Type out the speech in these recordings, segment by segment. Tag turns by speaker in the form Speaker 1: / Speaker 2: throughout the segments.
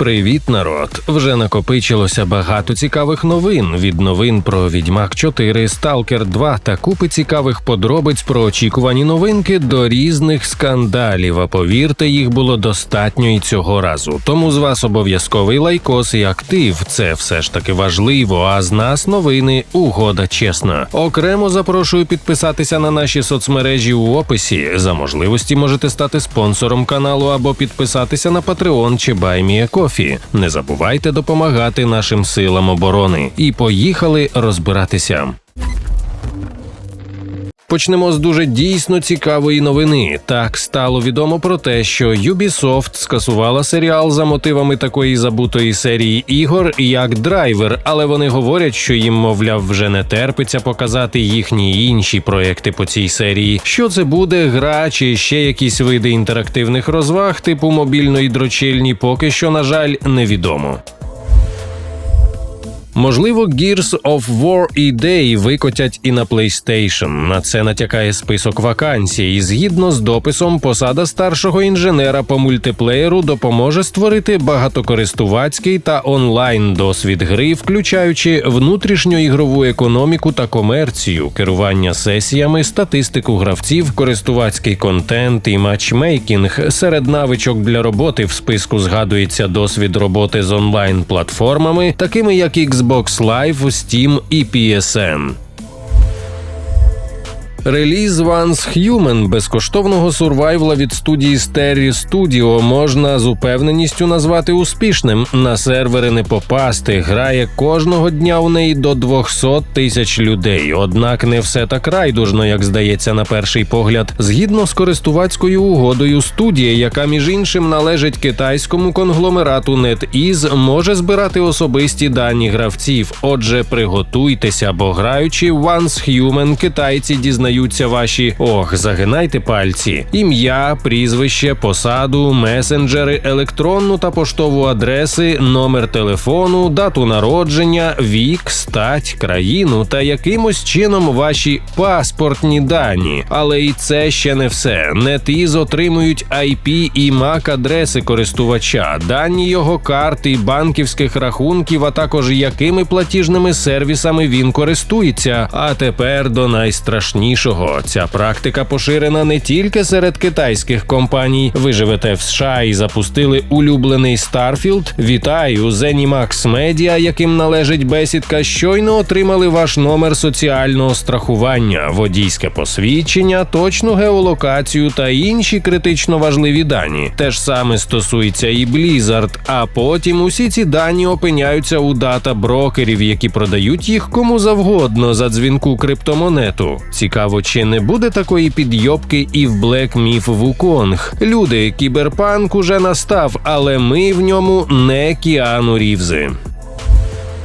Speaker 1: Привіт, народ! Вже накопичилося багато цікавих новин від новин про Відьмак 4, Сталкер 2 та купи цікавих подробиць про очікувані новинки до різних скандалів. А повірте, їх було достатньо і цього разу. Тому з вас обов'язковий лайкос і актив. Це все ж таки важливо. А з нас новини угода чесна. Окремо запрошую підписатися на наші соцмережі у описі. За можливості можете стати спонсором каналу або підписатися на Patreon чи BuyMeACoffee. Не забувайте допомагати нашим силам оборони. І поїхали розбиратися. Почнемо з дуже дійсно цікавої новини. Так стало відомо про те, що Ubisoft скасувала серіал за мотивами такої забутої серії ігор, як Драйвер, але вони говорять, що їм, мовляв, вже не терпиться показати їхні інші проекти по цій серії. Що це буде, гра чи ще якісь види інтерактивних розваг, типу мобільної дрочильні, поки що, на жаль, невідомо. Можливо, Gears of War і викотять і на PlayStation. На це натякає список вакансій. І згідно з дописом, посада старшого інженера по мультиплеєру допоможе створити багатокористувацький та онлайн досвід гри, включаючи внутрішню ігрову економіку та комерцію, керування сесіями, статистику гравців, користувацький контент і матчмейкінг. Серед навичок для роботи в списку згадується досвід роботи з онлайн платформами, такими як Xbox Live, Steam і PSN. Реліз Once Human безкоштовного сурвайвла від студії Sterry Studio можна з упевненістю назвати успішним. На сервери не попасти. Грає кожного дня у неї до 200 тисяч людей. Однак не все так райдужно, як здається на перший погляд. Згідно з користувацькою угодою, студія, яка між іншим належить китайському конгломерату NetEase, може збирати особисті дані гравців. Отже, приготуйтеся, бо граючи Once Human, китайці дізнаються ваші ох, загинайте пальці, ім'я, прізвище, посаду, месенджери, електронну та поштову адреси, номер телефону, дату народження, вік, стать, країну та якимось чином ваші паспортні дані. Але і це ще не все. NetEase отримують IP і MAC адреси користувача, дані його карти, банківських рахунків, а також якими платіжними сервісами він користується. А тепер до найстрашнішого. Ця практика поширена не тільки серед китайських компаній. Ви живете в США і запустили улюблений Starfield. Вітаю, Zenimax Media, яким належить бесідка, щойно отримали ваш номер соціального страхування, водійське посвідчення, точну геолокацію та інші критично важливі дані. Те ж саме стосується і Blizzard, а потім усі ці дані опиняються у дата брокерів, які продають їх кому завгодно за дзвінку криптомонету. Цікаво чи не буде такої підйобки і в Black Myth Wukong? Люди, кіберпанк уже настав, але ми в ньому не Кіану Рівзи.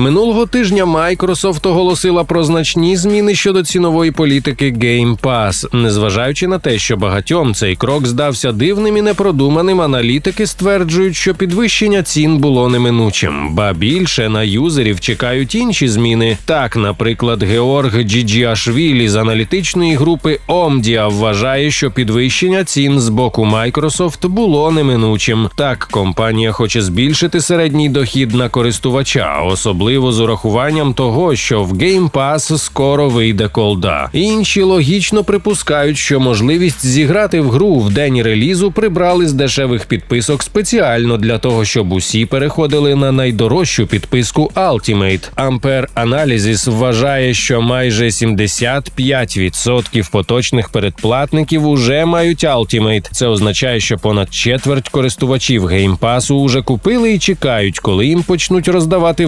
Speaker 1: Минулого тижня Microsoft оголосила про значні зміни щодо цінової політики Game Pass. Незважаючи на те, що багатьом цей крок здався дивним і непродуманим, аналітики стверджують, що підвищення цін було неминучим. Ба більше на юзерів чекають інші зміни. Так, наприклад, Георг Джіджіашвілі з аналітичної групи Omdia вважає, що підвищення цін з боку Microsoft було неминучим. Так, компанія хоче збільшити середній дохід на користувача, особливо з урахуванням того, що в Game Pass скоро вийде колда. Інші логічно припускають, що можливість зіграти в гру в день релізу прибрали з дешевих підписок спеціально для того, щоб усі переходили на найдорожчу підписку Ultimate. Ampere Analysis вважає, що майже 75% поточних передплатників уже мають Ultimate. Це означає, що понад четверть користувачів Pass уже купили і чекають, коли їм почнуть роздавати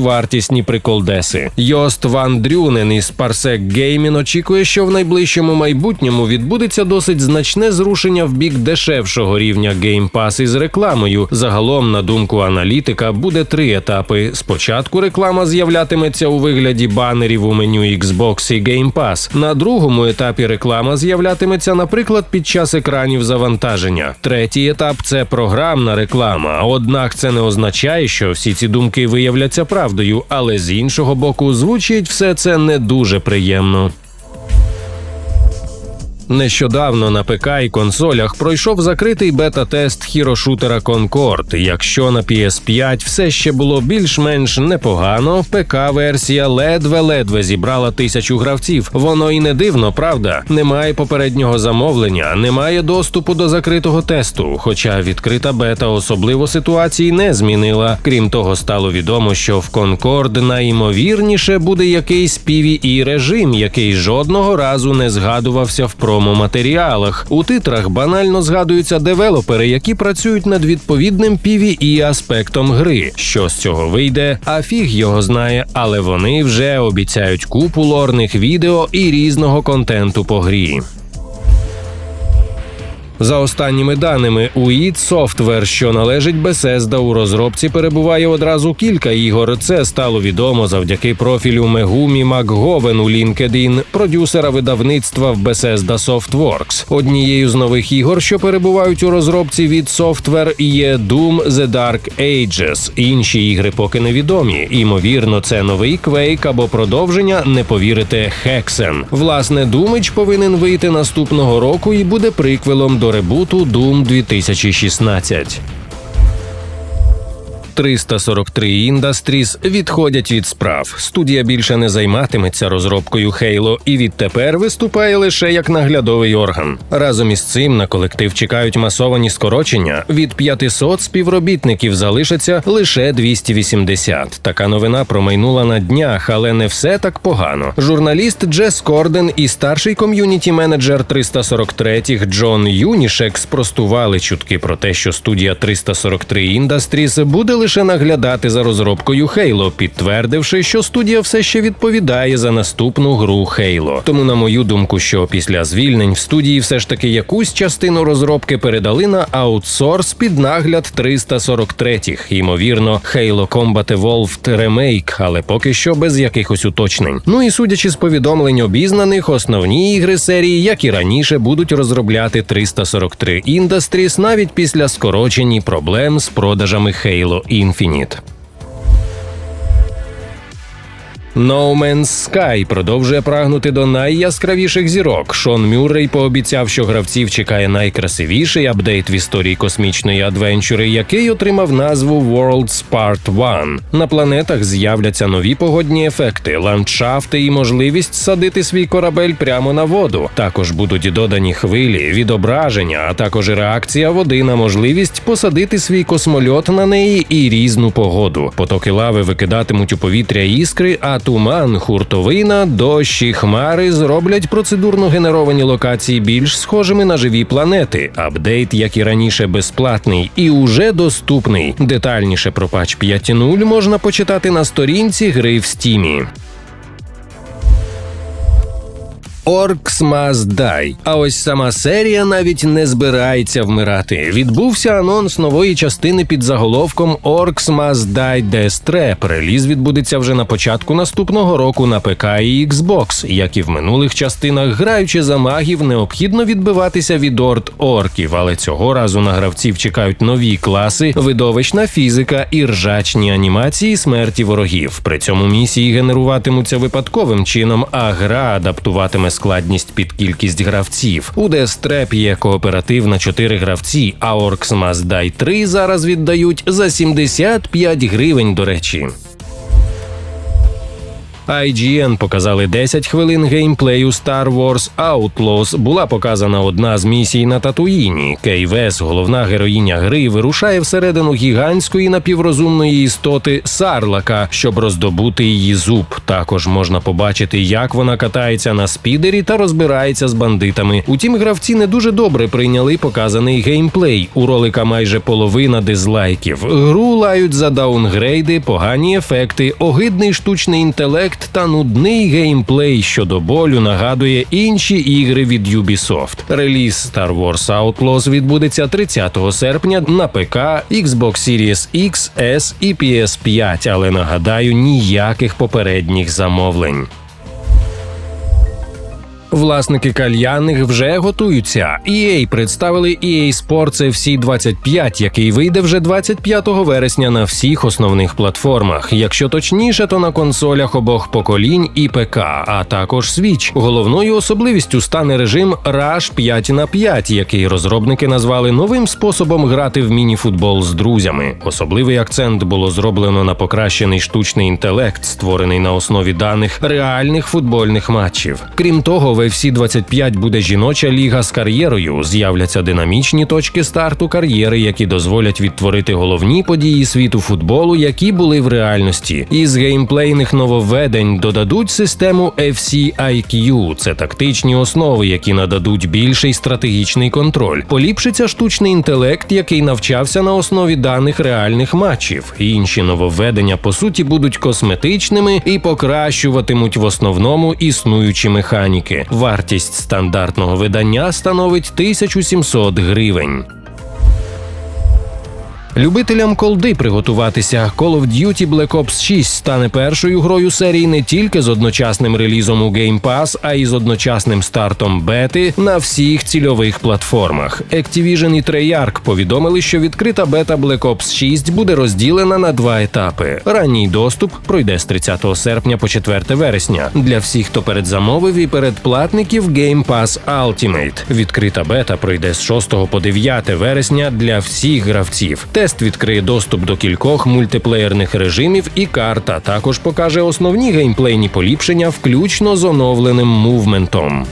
Speaker 1: вартісні приколдеси. Йост Ван Дрюнен із Parsec Gaming очікує, що в найближчому майбутньому відбудеться досить значне зрушення в бік дешевшого рівня Game Pass із рекламою. Загалом, на думку аналітика, буде три етапи. Спочатку реклама з'являтиметься у вигляді банерів у меню Xbox і Game Pass. На другому етапі реклама з'являтиметься, наприклад, під час екранів завантаження. Третій етап це програмна реклама. Однак це не означає, що всі ці думки виявляться правдою, але з іншого боку, звучить все це не дуже приємно. Нещодавно на ПК і консолях пройшов закритий бета-тест хірошутера Concord. Якщо на PS5 все ще було більш-менш непогано, ПК-версія ледве-ледве зібрала тисячу гравців. Воно і не дивно, правда. Немає попереднього замовлення, немає доступу до закритого тесту. Хоча відкрита бета особливо ситуації не змінила. Крім того, стало відомо, що в Concord найімовірніше буде якийсь PvE режим, який жодного разу не згадувався в промо матеріалах. У титрах банально згадуються девелопери, які працюють над відповідним PvE аспектом гри. Що з цього вийде, а фіг його знає, але вони вже обіцяють купу лорних відео і різного контенту по грі. За останніми даними, у id Software, що належить Bethesda, у розробці перебуває одразу кілька ігор. Це стало відомо завдяки профілю Мегумі Макговен у LinkedIn, продюсера видавництва в Bethesda Softworks. Однією з нових ігор, що перебувають у розробці від Software, є Doom The Dark Ages. Інші ігри поки невідомі. Імовірно, це новий Quake або продовження. Не повірите, Hexen. Власне, Думич повинен вийти наступного року і буде приквелом до ребуту Doom 2016. 343 Industries відходять від справ. Студія більше не займатиметься розробкою Halo і відтепер виступає лише як наглядовий орган. Разом із цим на колектив чекають масовані скорочення. Від 500 співробітників залишиться лише 280. Така новина промайнула на днях, але не все так погано. Журналіст Джес Корден і старший ком'юніті менеджер 343 Джон Юнішек спростували чутки про те, що студія 343 Industries буде лише наглядати за розробкою Halo, підтвердивши, що студія все ще відповідає за наступну гру Halo. Тому, на мою думку, що після звільнень в студії все ж таки якусь частину розробки передали на аутсорс під нагляд 343-х. Ймовірно, Halo Combat Evolved Remake, але поки що без якихось уточнень. Ну і судячи з повідомлень обізнаних, основні ігри серії, як і раніше, будуть розробляти 343 Industries навіть після скорочень і проблем з продажами Halo Infinite. No Man's Sky продовжує прагнути до найяскравіших зірок. Шон Мюррей пообіцяв, що гравців чекає найкрасивіший апдейт в історії космічної адвенчури, який отримав назву Worlds Part 1. На планетах з'являться нові погодні ефекти, ландшафти і можливість садити свій корабель прямо на воду. Також будуть додані хвилі, відображення, а також реакція води на можливість посадити свій космольот на неї і різну погоду. Потоки лави викидатимуть у повітря іскри. а туман, хуртовина, дощ і хмари зроблять процедурно генеровані локації більш схожими на живі планети. Апдейт, як і раніше, безплатний і уже доступний. Детальніше про патч 5.0 можна почитати на сторінці гри в стімі. Must Die. А ось сама серія навіть не збирається вмирати. Відбувся анонс нової частини під заголовком Must Die Death Реліз відбудеться вже на початку наступного року на ПК і Xbox. Як і в минулих частинах, граючи за магів, необхідно відбиватися від орд орків, але цього разу на гравців чекають нові класи, видовищна фізика і ржачні анімації смерті ворогів. При цьому місії генеруватимуться випадковим чином, а гра адаптуватиме складність під кількість гравців. У Дестреп є кооператив на 4 гравці, а Orcs Must Die 3 зараз віддають за 75 гривень, до речі. IGN показали 10 хвилин геймплею Star Wars Outlaws. Була показана одна з місій на Татуїні. Кей Вес, головна героїня гри, вирушає всередину гігантської напіврозумної істоти Сарлака, щоб роздобути її зуб. Також можна побачити, як вона катається на спідері та розбирається з бандитами. Утім, гравці не дуже добре прийняли показаний геймплей. У ролика майже половина дизлайків. Гру лають за даунгрейди, погані ефекти, огидний штучний інтелект та нудний геймплей, що до болю нагадує інші ігри від Ubisoft. Реліз Star Wars Outlaws відбудеться 30 серпня на ПК, Xbox Series X, S і PS5, але нагадаю, ніяких попередніх замовлень. Власники кальянних вже готуються. EA представили EA Sports FC 25, який вийде вже 25 вересня на всіх основних платформах. Якщо точніше, то на консолях обох поколінь і ПК, а також Switch. Головною особливістю стане режим Rush 5 на 5, який розробники назвали новим способом грати в міні-футбол з друзями. Особливий акцент було зроблено на покращений штучний інтелект, створений на основі даних реальних футбольних матчів. Крім того, в FC 25 буде жіноча ліга з кар'єрою. З'являться динамічні точки старту кар'єри, які дозволять відтворити головні події світу футболу, які були в реальності. Із геймплейних нововведень додадуть систему FC IQ. Це тактичні основи, які нададуть більший стратегічний контроль. Поліпшиться штучний інтелект, який навчався на основі даних реальних матчів. Інші нововведення по суті будуть косметичними і покращуватимуть в основному існуючі механіки. Вартість стандартного видання становить 1700 гривень. Любителям колди приготуватися Call of Duty Black Ops 6 стане першою грою серії не тільки з одночасним релізом у Game Pass, а й з одночасним стартом бети на всіх цільових платформах. Activision і Treyarch повідомили, що відкрита бета Black Ops 6 буде розділена на два етапи. Ранній доступ пройде з 30 серпня по 4 вересня. Для всіх, хто передзамовив і передплатників Game Pass Ultimate. Відкрита бета пройде з 6 по 9 вересня для всіх гравців. Тест відкриє доступ до кількох мультиплеєрних режимів і карта також покаже основні геймплейні поліпшення, включно з оновленим мувментом.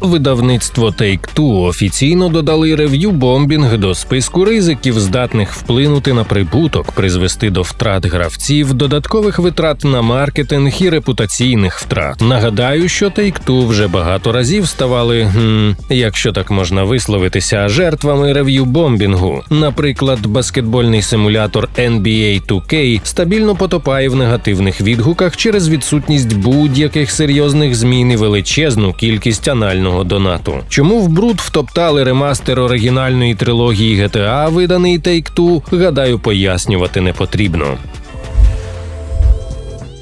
Speaker 1: Видавництво Take-Two офіційно додали рев'ю бомбінг до списку ризиків, здатних вплинути на прибуток, призвести до втрат гравців, додаткових витрат на маркетинг і репутаційних втрат. Нагадаю, що Take-Two вже багато разів ставали, гм, якщо так можна висловитися, жертвами рев'ю бомбінгу. Наприклад, баскетбольний симулятор NBA 2K стабільно потопає в негативних відгуках через відсутність будь-яких серйозних змін і величезну кількість анального донату. Чому в бруд втоптали ремастер оригінальної трилогії GTA, виданий Take-Two, гадаю, пояснювати не потрібно.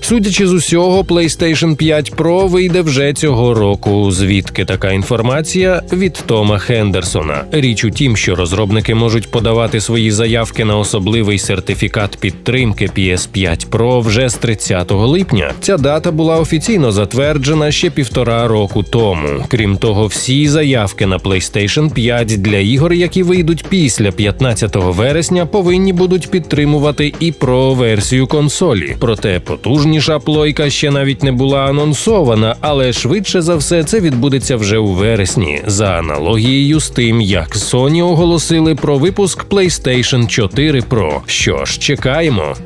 Speaker 1: Судячи з усього, PlayStation 5 Pro вийде вже цього року. Звідки така інформація від Тома Хендерсона? Річ у тім, що розробники можуть подавати свої заявки на особливий сертифікат підтримки PS5 Pro вже з 30 липня. Ця дата була офіційно затверджена ще півтора року тому. Крім того, всі заявки на PlayStation 5 для ігор, які вийдуть після 15 вересня, повинні будуть підтримувати і Pro версію консолі. Проте потужні Найсильніша плойка ще навіть не була анонсована, але швидше за все це відбудеться вже у вересні, за аналогією з тим, як Sony оголосили про випуск PlayStation 4 Pro. Що ж, чекаємо.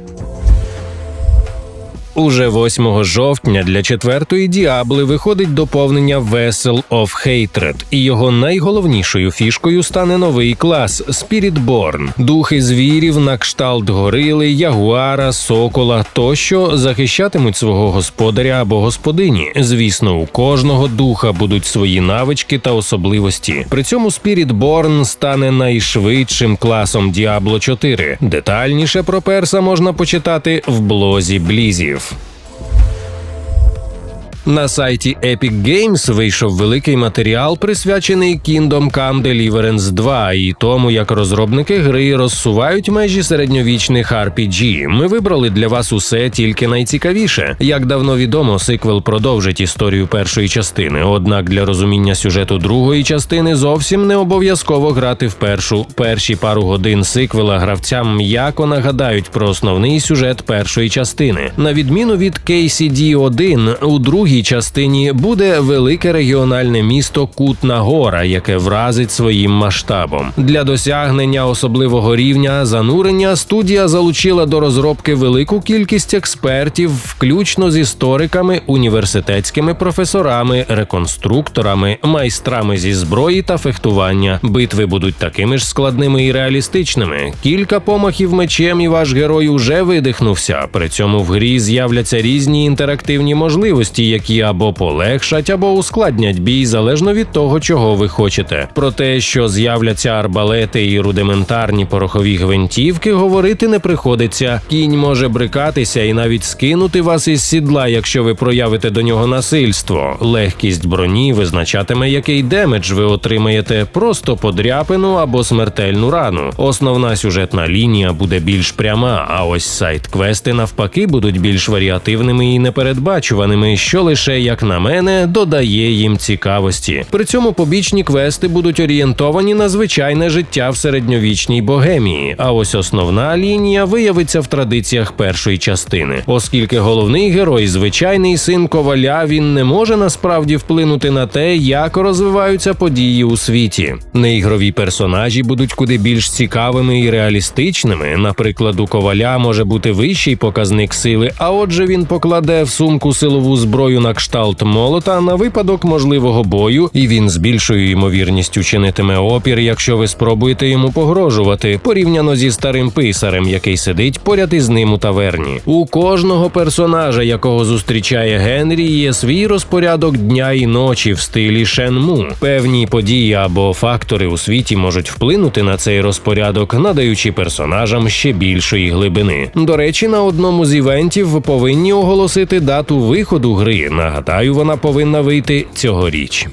Speaker 1: Уже 8 жовтня для четвертої діабли виходить доповнення Vessel of Hatred, і його найголовнішою фішкою стане новий клас Spiritborn. Духи звірів на кшталт горили, ягуара, сокола тощо захищатимуть свого господаря або господині. Звісно, у кожного духа будуть свої навички та особливості. При цьому Spiritborn стане найшвидшим класом Diablo 4. Детальніше про перса можна почитати в блозі Блізів. Cheers. На сайті Epic Games вийшов великий матеріал, присвячений Kingdom Come Deliverance 2 і тому, як розробники гри розсувають межі середньовічних RPG. Ми вибрали для вас усе тільки найцікавіше. Як давно відомо, сиквел продовжить історію першої частини. Однак для розуміння сюжету другої частини зовсім не обов'язково грати в першу. Перші пару годин сиквела гравцям м'яко нагадають про основний сюжет першої частини. На відміну від KCD-1, у другій частині буде велике регіональне місто Кутна Гора, яке вразить своїм масштабом. Для досягнення особливого рівня занурення студія залучила до розробки велику кількість експертів, включно з істориками, університетськими професорами, реконструкторами, майстрами зі зброї та фехтування. Битви будуть такими ж складними і реалістичними. Кілька помахів мечем, і ваш герой уже видихнувся. При цьому в грі з'являться різні інтерактивні можливості, які або полегшать, або ускладнять бій залежно від того, чого ви хочете. Про те, що з'являться арбалети і рудиментарні порохові гвинтівки, говорити не приходиться. Кінь може брикатися і навіть скинути вас із сідла, якщо ви проявите до нього насильство. Легкість броні визначатиме, який демедж ви отримаєте, просто подряпину або смертельну рану. Основна сюжетна лінія буде більш пряма, а ось сайт квести навпаки будуть більш варіативними і непередбачуваними, що лише, як на мене, додає їм цікавості. При цьому побічні квести будуть орієнтовані на звичайне життя в середньовічній богемії. А ось основна лінія виявиться в традиціях першої частини, оскільки головний герой, звичайний син коваля, він не може насправді вплинути на те, як розвиваються події у світі. Неігрові персонажі будуть куди більш цікавими і реалістичними. Наприклад, у коваля може бути вищий показник сили, а отже, він покладе в сумку силову зброю на кшталт молота на випадок можливого бою, і він з більшою ймовірністю чинитиме опір, якщо ви спробуєте йому погрожувати, порівняно зі старим писарем, який сидить поряд із ним у таверні. У кожного персонажа, якого зустрічає Генрі, є свій розпорядок дня і ночі в стилі Шенму. Певні події або фактори у світі можуть вплинути на цей розпорядок, надаючи персонажам ще більшої глибини. До речі, на одному з івентів повинні оголосити дату виходу гри. Нагадаю, вона повинна вийти цьогоріч.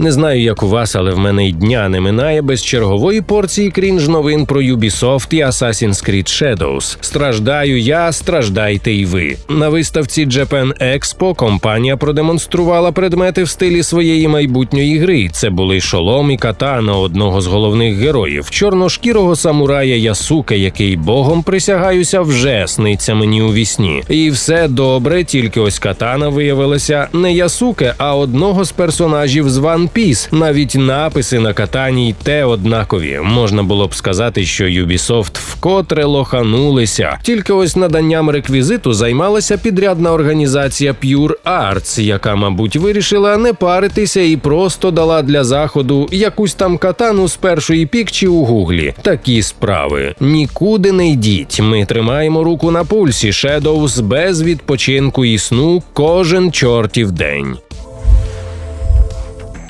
Speaker 1: Не знаю, як у вас, але в мене й дня не минає без чергової порції крінж новин про Ubisoft і Assassin's Creed Shadows. Страждаю я, страждайте й ви. На виставці Japan Expo компанія продемонструвала предмети в стилі своєї майбутньої гри. Це були шолом і катана одного з головних героїв, чорношкірого самурая Ясука, який богом присягаюся, вже сниться мені у вісні. І все добре, тільки ось катана виявилася не Ясуке, а одного з персонажів з One Piece. Навіть написи на катані й те однакові. Можна було б сказати, що Ubisoft вкотре лоханулися. Тільки ось наданням реквізиту займалася підрядна організація Pure Arts, яка, мабуть, вирішила не паритися і просто дала для заходу якусь там катану з першої пікчі у гуглі. Такі справи. Нікуди не йдіть. Ми тримаємо руку на пульсі Shadows без відпочинку і сну кожен чортів день.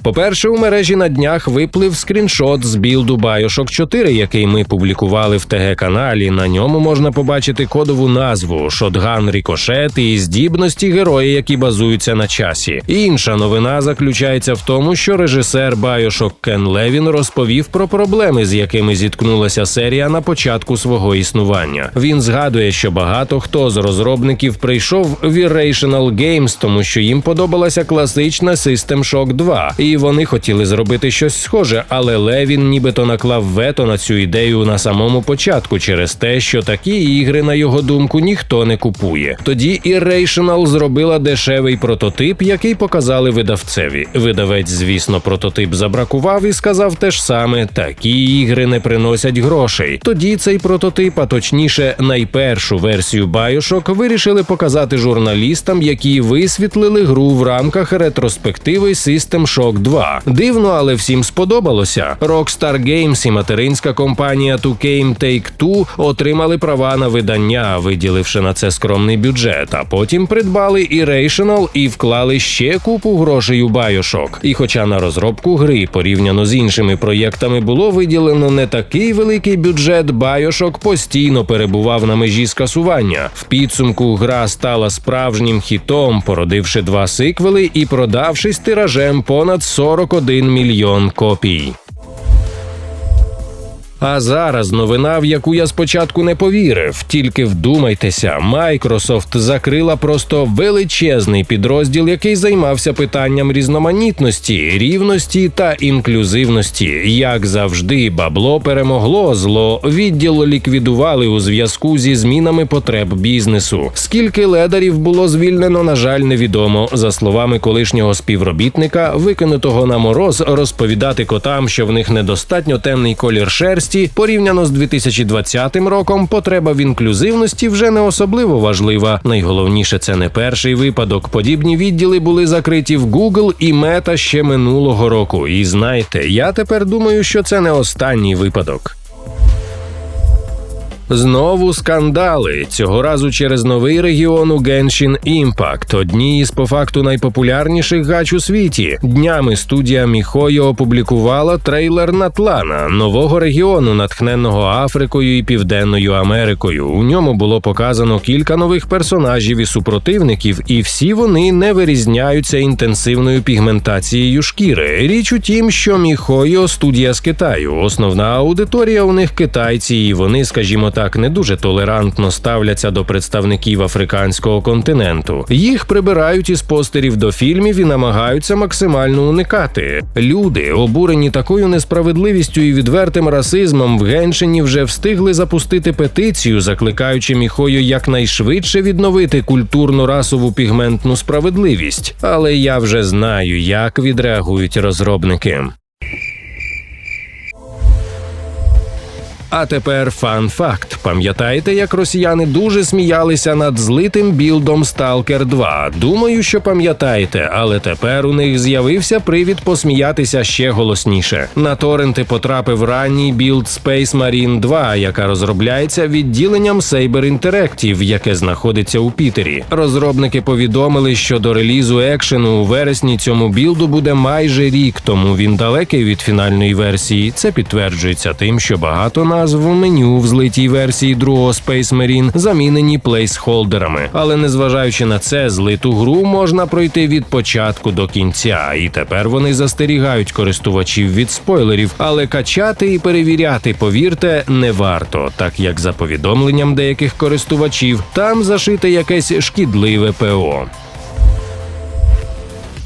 Speaker 1: По-перше, у мережі на днях виплив скріншот з білду Bioshock 4, який ми публікували в ТГ каналі. На ньому можна побачити кодову назву Шотган Рікошет і здібності героя, які базуються на часі. Інша новина заключається в тому, що режисер Bioshock Кен Левін розповів про проблеми, з якими зіткнулася серія на початку свого існування. Він згадує, що багато хто з розробників прийшов в Irrational Games, тому що їм подобалася класична System Shock 2. І вони хотіли зробити щось схоже, але Левін нібито наклав вето на цю ідею на самому початку через те, що такі ігри, на його думку, ніхто не купує. Тоді Irrational зробила дешевий прототип, який показали видавцеві. Видавець, звісно, прототип забракував і сказав те ж саме: такі ігри не приносять грошей. Тоді цей прототип, а точніше, найпершу версію Bioshock, вирішили показати журналістам, які висвітлили гру в рамках ретроспективи System Shock 2. Дивно, але всім сподобалося. Rockstar Games і материнська компанія 2K Take-Two отримали права на видання, виділивши на це скромний бюджет. А потім придбали Irrational і вклали ще купу грошей у Bioshock. І хоча на розробку гри порівняно з іншими проєктами було виділено не такий великий бюджет, Bioshock постійно перебував на межі скасування. В підсумку гра стала справжнім хітом, породивши два сиквели і продавшись тиражем понад 41 мільйон копій. А зараз новина, в яку я спочатку не повірив. Тільки вдумайтеся, Microsoft закрила просто величезний підрозділ, який займався питанням різноманітності, рівності та інклюзивності. Як завжди, бабло перемогло зло. Відділ ліквідували у зв'язку зі змінами потреб бізнесу. Скільки ледарів було звільнено, на жаль, невідомо. За словами колишнього співробітника, викинутого на мороз, розповідати котам, що в них недостатньо темний колір шерсті, порівняно з 2020 роком, потреба в інклюзивності вже не особливо важлива. Найголовніше це не перший випадок. Подібні відділи були закриті в Google і Meta ще минулого року. І знаєте, я тепер думаю, що це не останній випадок. Знову скандали цього разу через новий регіон у Genshin Impact, одні із по факту найпопулярніших гач у світі. Днями студія Міхойо опублікувала трейлер Натлана, нового регіону, натхненного Африкою і Південною Америкою. У ньому було показано кілька нових персонажів і супротивників, і всі вони не вирізняються інтенсивною пігментацією шкіри. Річ у тім, що Міхойо студія з Китаю. Основна аудиторія у них китайці, і вони, скажімо так, не дуже толерантно ставляться до представників африканського континенту. Їх прибирають із постерів до фільмів і намагаються максимально уникати. Люди, обурені такою несправедливістю і відвертим расизмом, в Геншині вже встигли запустити петицію, закликаючи Міхою якнайшвидше відновити культурну расову пігментну справедливість. Але я вже знаю, як відреагують розробники. А тепер фан-факт. Пам'ятаєте, як росіяни дуже сміялися над злитим білдом Stalker 2? Думаю, що пам'ятаєте, але тепер у них з'явився привід посміятися ще голосніше. На торренти потрапив ранній білд Space Marine 2, яка розробляється відділенням Saber Interactive, яке знаходиться у Пітері. Розробники повідомили, що до релізу екшену у вересні цьому білду буде майже рік, тому він далекий від фінальної версії. Це підтверджується тим, що багато на назв меню в злитій версії другого Space Marine замінені плейсхолдерами. Але незважаючи на це, злиту гру можна пройти від початку до кінця, і тепер вони застерігають користувачів від спойлерів, але качати і перевіряти, повірте, не варто, так як за повідомленням деяких користувачів там зашите якесь шкідливе ПО.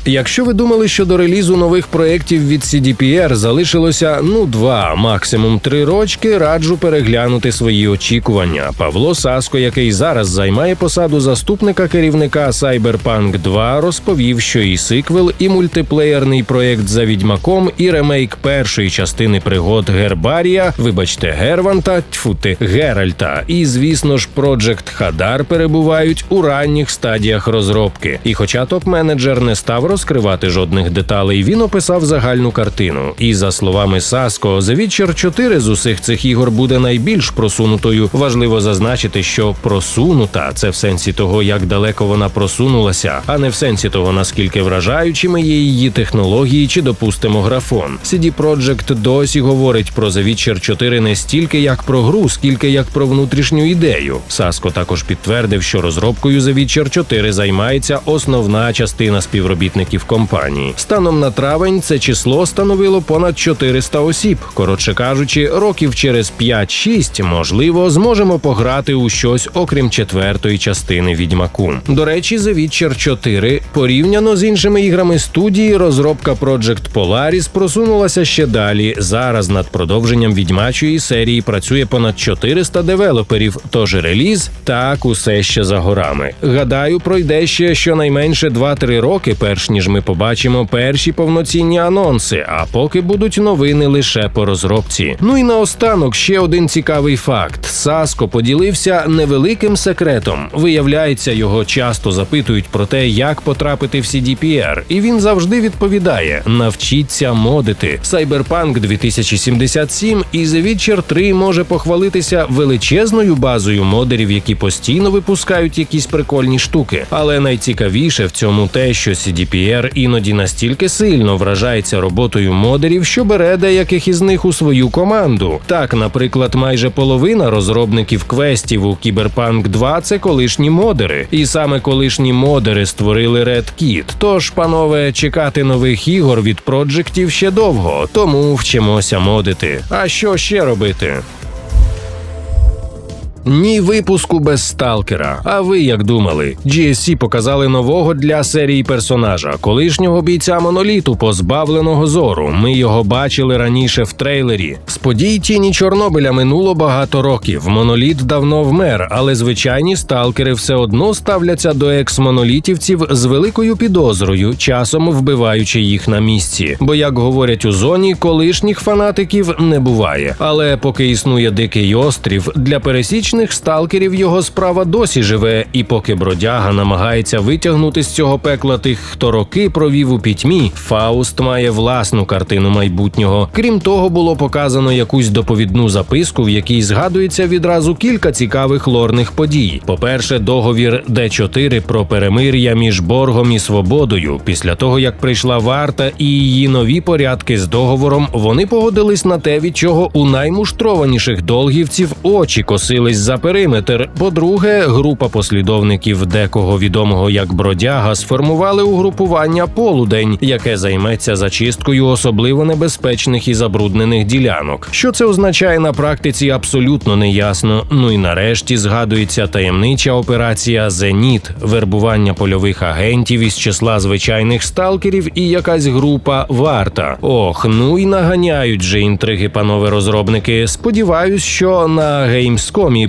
Speaker 1: Якщо ви думали, що до релізу нових проєктів від CDPR залишилося ну два, максимум три рочки, раджу переглянути свої очікування. Павло Саско, який зараз займає посаду заступника керівника Cyberpunk 2, розповів, що і сиквел, і мультиплеєрний проєкт за відьмаком, і ремейк першої частини пригод Гербарія, вибачте, Герванта, тьфути Геральта, і звісно ж, Project Хадар перебувають у ранніх стадіях розробки. І, хоча топ-менеджер не став розкривати жодних деталей. Він описав загальну картину. І за словами Саско, The Witcher 4 з усіх цих ігор буде найбільш просунутою. Важливо зазначити, що просунута це в сенсі того, як далеко вона просунулася, а не в сенсі того, наскільки вражаючими є її технології чи допустимо графон. CD Projekt досі говорить про The Witcher 4 не стільки як про гру, скільки як про внутрішню ідею. Саско також підтвердив, що розробкою The Witcher 4 займається основна частина співробітників співробітників компанії. Станом на травень це число становило понад 400 осіб. Коротше кажучи, років через 5-6, можливо, зможемо пограти у щось окрім четвертої частини відьмаку. До речі, The Witcher 4 порівняно з іншими іграми студії, розробка Project Polaris просунулася ще далі. Зараз над продовженням відьмачої серії працює понад 400 девелоперів. Тож реліз так усе ще за горами. Гадаю, пройде ще щонайменше 2-3 роки, перш ніж ми побачимо перші повноцінні анонси. А поки будуть новини лише по розробці. Ну і наостанок ще один цікавий факт: Саско поділився невеликим секретом. Виявляється, його часто запитують про те, як потрапити в CDPR, і він завжди відповідає: навчіться модити. Cyberpunk 2077 і The Witcher 3 може похвалитися величезною базою модерів, які постійно випускають якісь прикольні штуки. Але найцікавіше в цьому те, що CDPR іноді настільки сильно вражається роботою модерів, що бере деяких із них у свою команду. Так, наприклад, майже половина розробників квестів у Cyberpunk 2 – це колишні модери, і саме колишні модери створили Red Kit. Тож, панове, чекати нових ігор від проджектів ще довго, тому вчимося модити. А що ще робити? Ні випуску без сталкера. А ви як думали? GSC показали нового для серії персонажа, колишнього бійця моноліту, позбавленого зору. Ми його бачили раніше в трейлері. З подій тіні Чорнобиля минуло багато років. Моноліт давно вмер, але звичайні сталкери все одно ставляться до екс-монолітівців з великою підозрою, часом вбиваючи їх на місці. Бо, як говорять у зоні, колишніх фанатиків не буває. Але поки існує дикий острів, для пересічних сталкерів його справа досі живе, і поки бродяга намагається витягнути з цього пекла тих, хто роки провів у пітьмі, Фауст має власну картину майбутнього. Крім того, було показано якусь доповідну записку, в якій згадується відразу кілька цікавих лорних подій. По-перше, договір Д4 про перемир'я між боргом і свободою. Після того як прийшла варта і її нові порядки з договором, вони погодились на те, від чого у наймуштрованіших долгівців очі косились за периметр. По-друге, група послідовників декого відомого як бродяга сформували угрупування полудень, яке займеться зачисткою особливо небезпечних і забруднених ділянок. Що це означає на практиці, абсолютно неясно. Ну і нарешті згадується таємнича операція Зеніт, вербування польових агентів із числа звичайних сталкерів і якась група варта. Ох, ну і наганяють же інтриги, панове розробники. Сподіваюсь, що на геймскомі